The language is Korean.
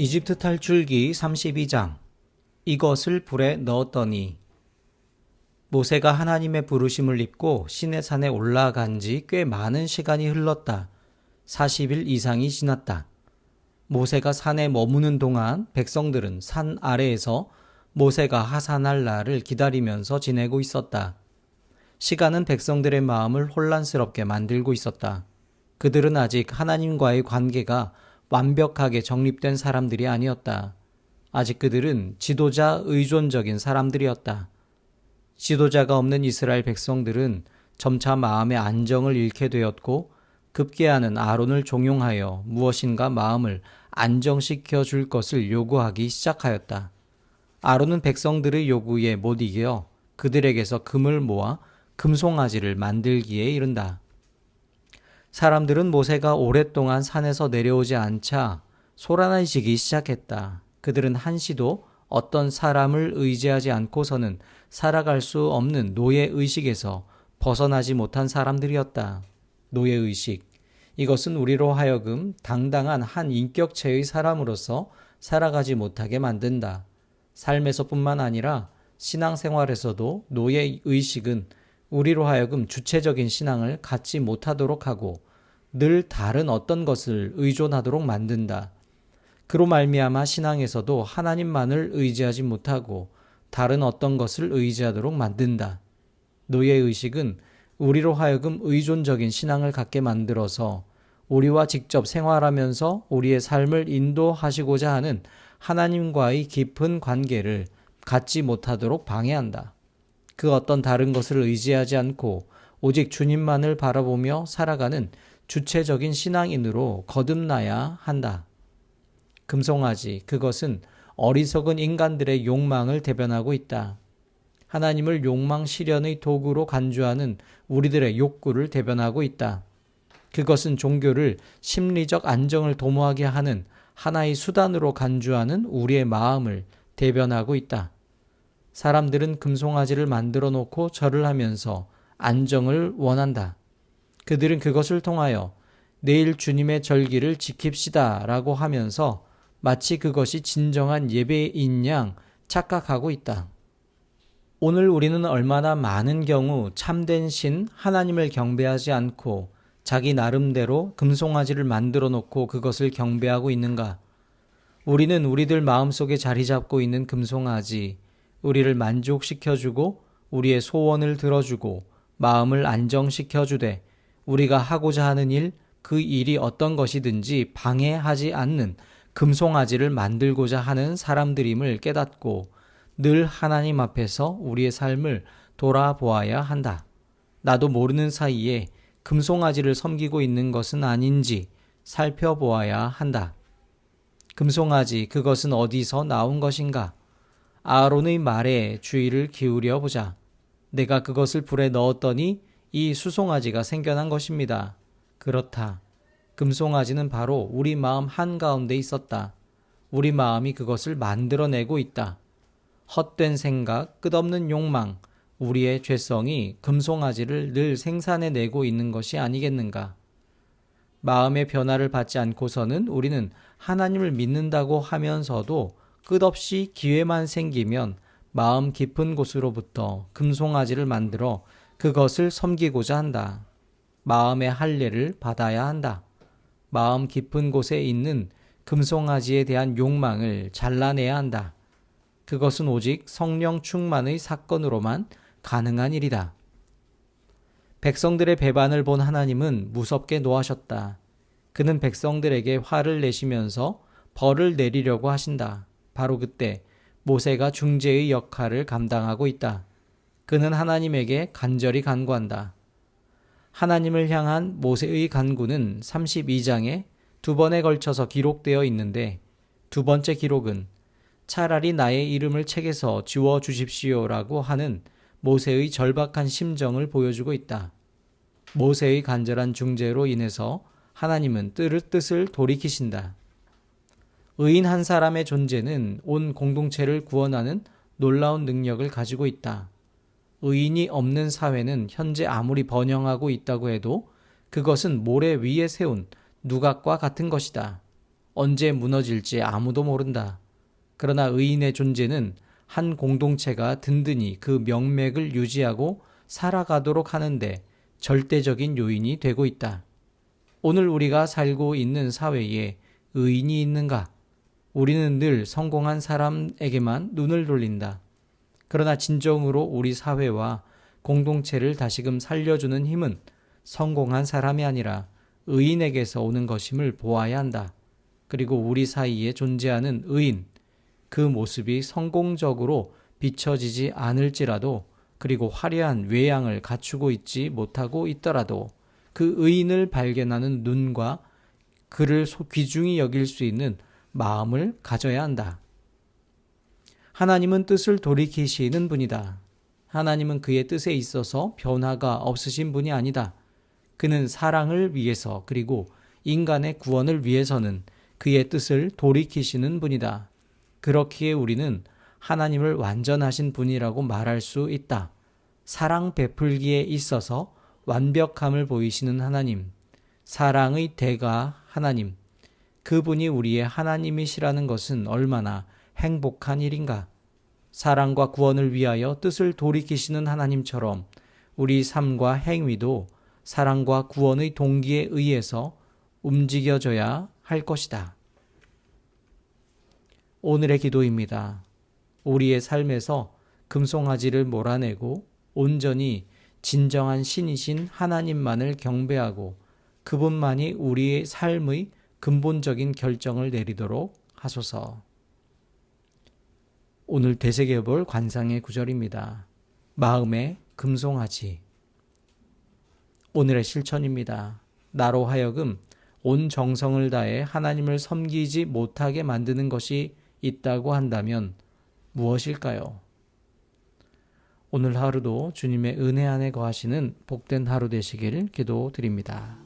이집트 탈출기 32장 이것을 불에 넣었더니 모세가 하나님의 부르심을 입고 시내 산에 올라간 지 꽤 많은 시간이 흘렀다. 40일 이상이 지났다. 모세가 산에 머무는 동안 백성들은 산 아래에서 모세가 하산할 날을 기다리면서 지내고 있었다. 시간은 백성들의 마음을 혼란스럽게 만들고 있었다. 그들은 아직 하나님과의 관계가 완벽하게 정립된 사람들이 아니었다. 아직 그들은 지도자 의존적인 사람들이었다. 지도자가 없는 이스라엘 백성들은 점차 마음의 안정을 잃게 되었고 급기야는 아론을 종용하여 무엇인가 마음을 안정시켜 줄 것을 요구하기 시작하였다. 아론은 백성들의 요구에 못 이겨 그들에게서 금을 모아 금송아지를 만들기에 이른다. 사람들은 모세가 오랫동안 산에서 내려오지 않자 소란해지기 시작했다. 그들은 한시도 어떤 사람을 의지하지 않고서는 살아갈 수 없는 노예 의식에서 벗어나지 못한 사람들이었다. 노예 의식. 이것은 우리로 하여금 당당한 한 인격체의 사람으로서 살아가지 못하게 만든다. 삶에서뿐만 아니라 신앙생활에서도 노예 의식은 우리로 하여금 주체적인 신앙을 갖지 못하도록 하고 늘 다른 어떤 것을 의존하도록 만든다. 그로 말미암아 신앙에서도 하나님만을 의지하지 못하고 다른 어떤 것을 의지하도록 만든다. 노예 의식은 우리로 하여금 의존적인 신앙을 갖게 만들어서 우리와 직접 생활하면서 우리의 삶을 인도하시고자 하는 하나님과의 깊은 관계를 갖지 못하도록 방해한다. 그 어떤 다른 것을 의지하지 않고 오직 주님만을 바라보며 살아가는 주체적인 신앙인으로 거듭나야 한다. 금송아지, 그것은 어리석은 인간들의 욕망을 대변하고 있다. 하나님을 욕망 실현의 도구로 간주하는 우리들의 욕구를 대변하고 있다. 그것은 종교를 심리적 안정을 도모하게 하는 하나의 수단으로 간주하는 우리의 마음을 대변하고 있다. 사람들은 금송아지를 만들어 놓고 절을 하면서 안정을 원한다. 그들은 그것을 통하여 내일 주님의 절기를 지킵시다 라고 하면서 마치 그것이 진정한 예배인 양 착각하고 있다. 오늘 우리는 얼마나 많은 경우 참된 신 하나님을 경배하지 않고 자기 나름대로 금송아지를 만들어 놓고 그것을 경배하고 있는가? 우리는 우리들 마음속에 자리 잡고 있는 금송아지, 우리를 만족시켜주고 우리의 소원을 들어주고 마음을 안정시켜주되 우리가 하고자 하는 일, 그 일이 어떤 것이든지 방해하지 않는 금송아지를 만들고자 하는 사람들임을 깨닫고 늘 하나님 앞에서 우리의 삶을 돌아보아야 한다. 나도 모르는 사이에 금송아지를 섬기고 있는 것은 아닌지 살펴보아야 한다. 금송아지, 그것은 어디서 나온 것인가? 아론의 말에 주의를 기울여 보자. 내가 그것을 불에 넣었더니 이 수송아지가 생겨난 것입니다. 그렇다. 금송아지는 바로 우리 마음 한가운데 있었다. 우리 마음이 그것을 만들어내고 있다. 헛된 생각, 끝없는 욕망, 우리의 죄성이 금송아지를 늘 생산해내고 있는 것이 아니겠는가. 마음의 변화를 받지 않고서는 우리는 하나님을 믿는다고 하면서도 끝없이 기회만 생기면 마음 깊은 곳으로부터 금송아지를 만들어 그것을 섬기고자 한다. 마음의 할례를 받아야 한다. 마음 깊은 곳에 있는 금송아지에 대한 욕망을 잘라내야 한다. 그것은 오직 성령 충만의 사건으로만 가능한 일이다. 백성들의 배반을 본 하나님은 무섭게 노하셨다. 그는 백성들에게 화를 내시면서 벌을 내리려고 하신다. 바로 그때 모세가 중재의 역할을 감당하고 있다. 그는 하나님에게 간절히 간구한다. 하나님을 향한 모세의 간구는 32장에 두 번에 걸쳐서 기록되어 있는데 두 번째 기록은 차라리 나의 이름을 책에서 지워 주십시오라고 하는 모세의 절박한 심정을 보여주고 있다. 모세의 간절한 중재로 인해서 하나님은 뜻을 돌이키신다. 의인 한 사람의 존재는 온 공동체를 구원하는 놀라운 능력을 가지고 있다. 의인이 없는 사회는 현재 아무리 번영하고 있다고 해도 그것은 모래 위에 세운 누각과 같은 것이다. 언제 무너질지 아무도 모른다. 그러나 의인의 존재는 한 공동체가 든든히 그 명맥을 유지하고 살아가도록 하는데 절대적인 요인이 되고 있다. 오늘 우리가 살고 있는 사회에 의인이 있는가? 우리는 늘 성공한 사람에게만 눈을 돌린다. 그러나 진정으로 우리 사회와 공동체를 다시금 살려주는 힘은 성공한 사람이 아니라 의인에게서 오는 것임을 보아야 한다. 그리고 우리 사이에 존재하는 의인, 그 모습이 성공적으로 비춰지지 않을지라도 그리고 화려한 외양을 갖추고 있지 못하고 있더라도 그 의인을 발견하는 눈과 그를 소- 귀중히 여길 수 있는 마음을 가져야 한다. 하나님은 뜻을 돌이키시는 분이다. 하나님은 그의 뜻에 있어서 변화가 없으신 분이 아니다. 그는 사랑을 위해서 그리고 인간의 구원을 위해서는 그의 뜻을 돌이키시는 분이다. 그렇기에 우리는 하나님을 완전하신 분이라고 말할 수 있다. 사랑 베풀기에 있어서 완벽함을 보이시는 하나님, 사랑의 대가 하나님, 그분이 우리의 하나님이시라는 것은 얼마나 행복한 일인가. 사랑과 구원을 위하여 뜻을 돌이키시는 하나님처럼 우리 삶과 행위도 사랑과 구원의 동기에 의해서 움직여져야 할 것이다. 오늘의 기도입니다. 우리의 삶에서 금송아지를 몰아내고 온전히 진정한 신이신 하나님만을 경배하고 그분만이 우리의 삶의 근본적인 결정을 내리도록 하소서. 오늘 되새겨 볼 관상의 구절입니다. 마음의 금송아지. 오늘의 실천입니다. 나로 하여금 온 정성을 다해 하나님을 섬기지 못하게 만드는 것이 있다고 한다면 무엇일까요? 오늘 하루도 주님의 은혜 안에 거하시는 복된 하루 되시길 기도드립니다.